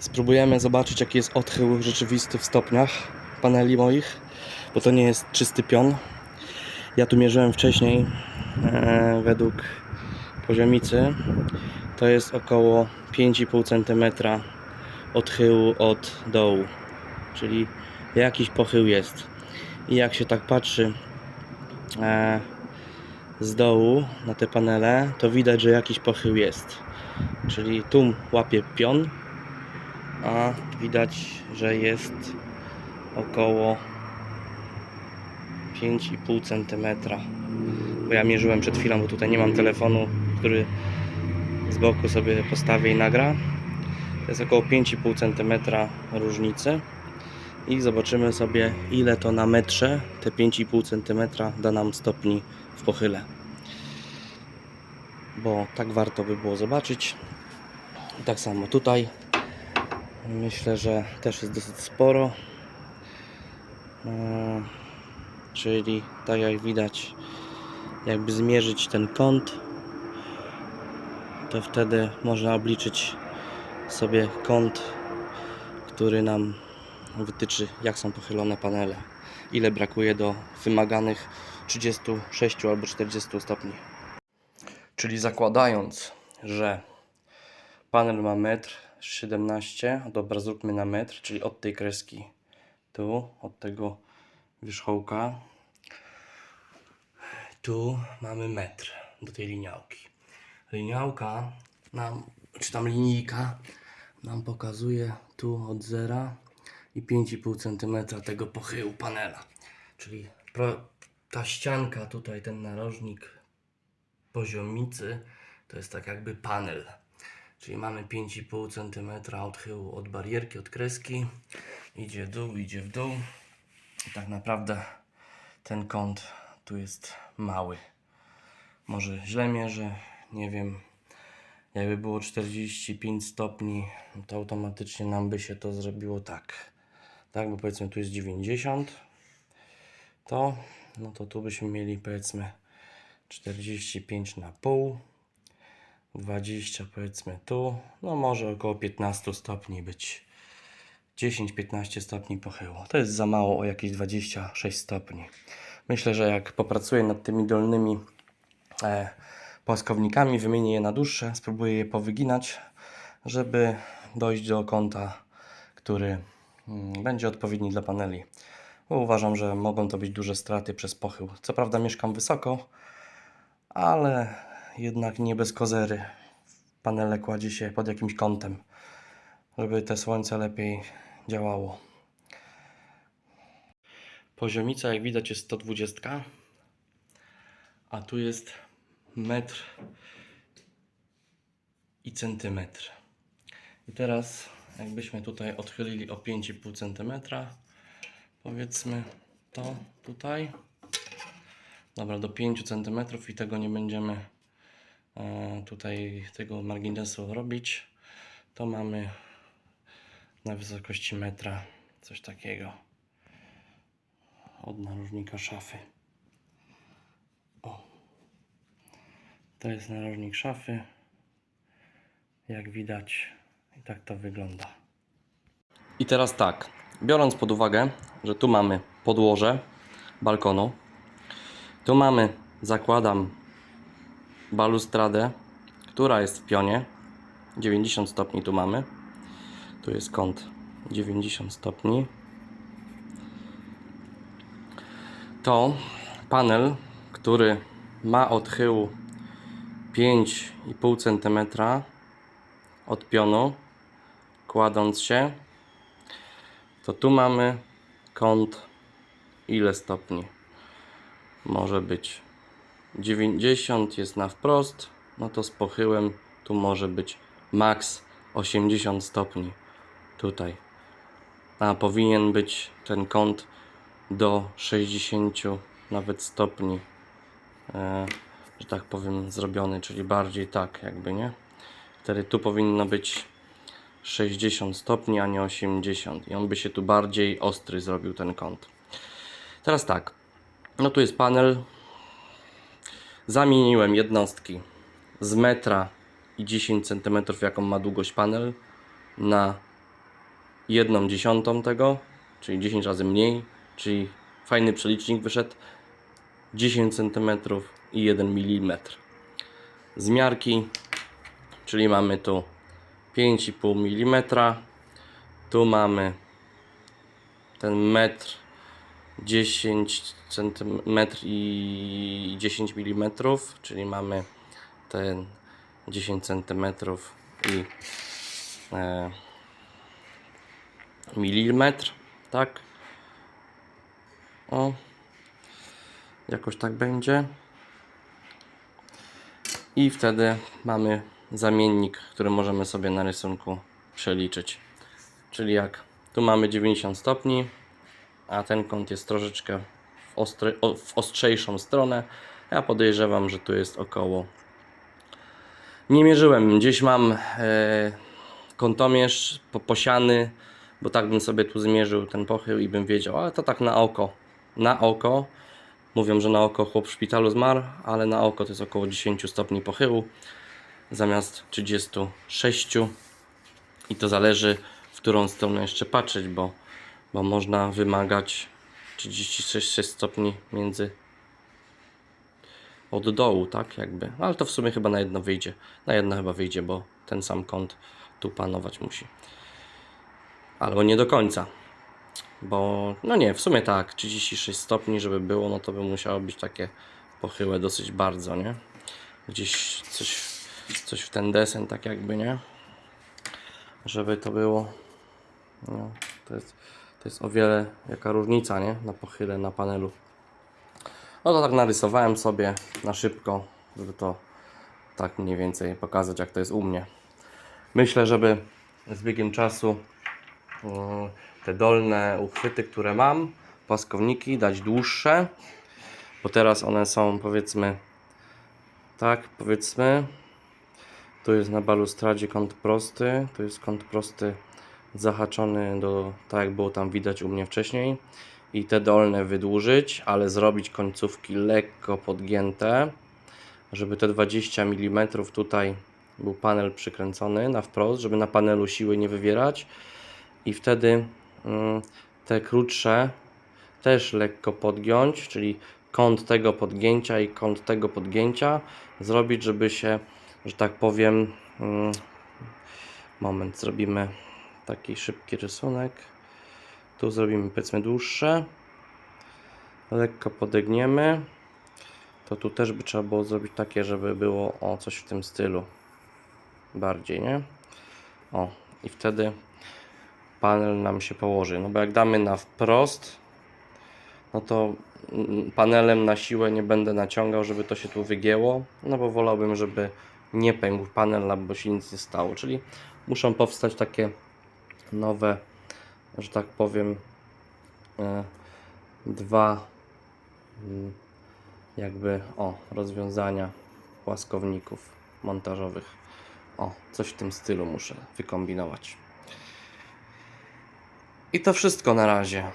Spróbujemy zobaczyć jaki jest odchył rzeczywisty w stopniach paneli moich, bo to nie jest czysty pion. Ja tu mierzyłem wcześniej e, według poziomicy. To jest około 5,5 cm odchyłu od dołu, czyli jakiś pochył jest. I jak się tak patrzy e, z dołu na te panele, to widać, że jakiś pochył jest. Czyli tu łapie pion, a widać, że jest około 5,5 cm. Bo ja mierzyłem przed chwilą, bo tutaj nie mam telefonu, który z boku sobie postawię i nagra. To jest około 5,5 cm różnicy. I zobaczymy sobie, ile to na metrze te 5,5 cm da nam stopni w pochyle. Bo tak warto by było zobaczyć. Tak samo tutaj. Myślę, że też jest dosyć sporo. E, Czyli tak jak widać, jakby zmierzyć ten kąt, to wtedy można obliczyć sobie kąt, który nam wytyczy, jak są pochylone panele. Ile brakuje do wymaganych 36 albo 40 stopni. Czyli zakładając, że panel ma metr 17, dobra zróbmy na metr, czyli od tej kreski tu, od tego wierzchołka tu mamy metr do tej liniałki. Liniałka nam, czy tam linijka nam pokazuje tu od zera i 5,5 cm tego pochyłu panela. Czyli ta ścianka tutaj, ten narożnik poziomicy, to jest tak jakby panel. Czyli mamy 5,5 cm odchyłu od barierki, od kreski. Idzie w dół, idzie w dół. I tak naprawdę ten kąt tu jest mały. Może źle mierzę, nie wiem. Jakby było 45 stopni, to automatycznie nam by się to zrobiło tak. Tak, bo powiedzmy tu jest 90. To, no to tu byśmy mieli powiedzmy 45 na pół. 20 powiedzmy tu, no może około 15 stopni być. 10-15 stopni pochyłu. To jest za mało o jakieś 26 stopni. Myślę, że jak popracuję nad tymi dolnymi e, płaskownikami, wymienię je na dłuższe, spróbuję je powyginać, żeby dojść do kąta, który mm, będzie odpowiedni dla paneli. Bo uważam, że mogą to być duże straty przez pochył. Co prawda mieszkam wysoko, ale jednak nie bez kozery. Panele kładzie się pod jakimś kątem, żeby te słońce lepiej działało. Poziomica, jak widać, jest 120, a tu jest metr i centymetr. I teraz, jakbyśmy tutaj odchylili o 5,5 cm, powiedzmy to tutaj, dobra, do 5 cm i tego nie będziemy tutaj tego marginesu robić, to mamy na wysokości metra coś takiego od narożnika szafy. O. To jest narożnik szafy. Jak widać, i tak to wygląda. I teraz tak, biorąc pod uwagę, że tu mamy podłoże balkonu, tu mamy, zakładam, balustradę, która jest w pionie. 90 stopni tu mamy. Tu jest kąt 90 stopni. To panel, który ma odchyłu 5,5 cm od pionu, kładąc się, to tu mamy kąt ile stopni? Może być 90 jest na wprost, no to z pochyłem tu może być maks 80 stopni tutaj. A powinien być ten kąt do 60 nawet stopni, e, że tak powiem, zrobiony, czyli bardziej tak, jakby nie. Wtedy tu powinno być 60 stopni, a nie 80, i on by się tu bardziej ostry zrobił ten kąt. Teraz tak, no tu jest panel. Zamieniłem jednostki z metra i 10 cm, jaką ma długość panel, na jedną dziesiątą tego, czyli 10 razy mniej, czyli fajny przelicznik wyszedł 10 cm i 1 mm. Zmiarki, czyli mamy tu 5,5 mm, tu mamy ten metr 10 cm i 10 mm, czyli mamy ten 10 cm i e, milimetr, tak? O, jakoś tak będzie. I wtedy mamy zamiennik, który możemy sobie na rysunku przeliczyć. Czyli jak tu mamy 90 stopni, a ten kąt jest troszeczkę w, ostry, o, w ostrzejszą stronę. Ja podejrzewam, że tu jest około. Nie mierzyłem, gdzieś mam e, kątomierz po, posiany, bo tak bym sobie tu zmierzył ten pochył i bym wiedział, ale to tak na oko. Na oko. Mówią, że na oko chłop w szpitalu zmarł, ale na oko to jest około 10 stopni pochyłu zamiast 36 i to zależy w którą stronę jeszcze patrzeć, bo, bo można wymagać 36 stopni między od dołu, tak jakby. Ale to w sumie chyba na jedno wyjdzie. Na jedno chyba wyjdzie, bo ten sam kąt tu panować musi. Albo nie do końca. Bo, no nie, w sumie tak, 36 stopni, żeby było, no to by musiało być takie pochyłe dosyć bardzo, nie? Gdzieś coś, coś w ten desen, tak jakby, nie? Żeby to było, no, to jest, to jest o wiele, jaka różnica, nie? Na pochyle, na panelu. No to tak narysowałem sobie na szybko, żeby to tak mniej więcej pokazać, jak to jest u mnie. Myślę, żeby z biegiem czasu mm, te dolne uchwyty, które mam, płaskowniki, dać dłuższe, bo teraz one są powiedzmy tak, powiedzmy tu jest na balustradzie kąt prosty, tu jest kąt prosty zahaczony do, tak jak było tam widać u mnie wcześniej i te dolne wydłużyć, ale zrobić końcówki lekko podgięte, żeby te 20 mm tutaj był panel przykręcony na wprost, żeby na panelu siły nie wywierać. I wtedy mm, te krótsze też lekko podgiąć, czyli kąt tego podgięcia i kąt tego podgięcia zrobić, żeby się, że tak powiem, mm, moment, zrobimy taki szybki rysunek. Tu zrobimy powiedzmy dłuższe. Lekko podegniemy. To tu też by trzeba było zrobić takie, żeby było o coś w tym stylu. Bardziej, nie? O, i wtedy panel nam się położy. No bo jak damy na wprost, no to mm, panelem na siłę nie będę naciągał, żeby to się tu wygięło. No bo wolałbym, żeby nie pękł panel, bo się nic nie stało. Czyli muszą powstać takie nowe, że tak powiem, e, dwa mm, jakby o rozwiązania płaskowników montażowych. O, coś w tym stylu muszę wykombinować. I to wszystko na razie.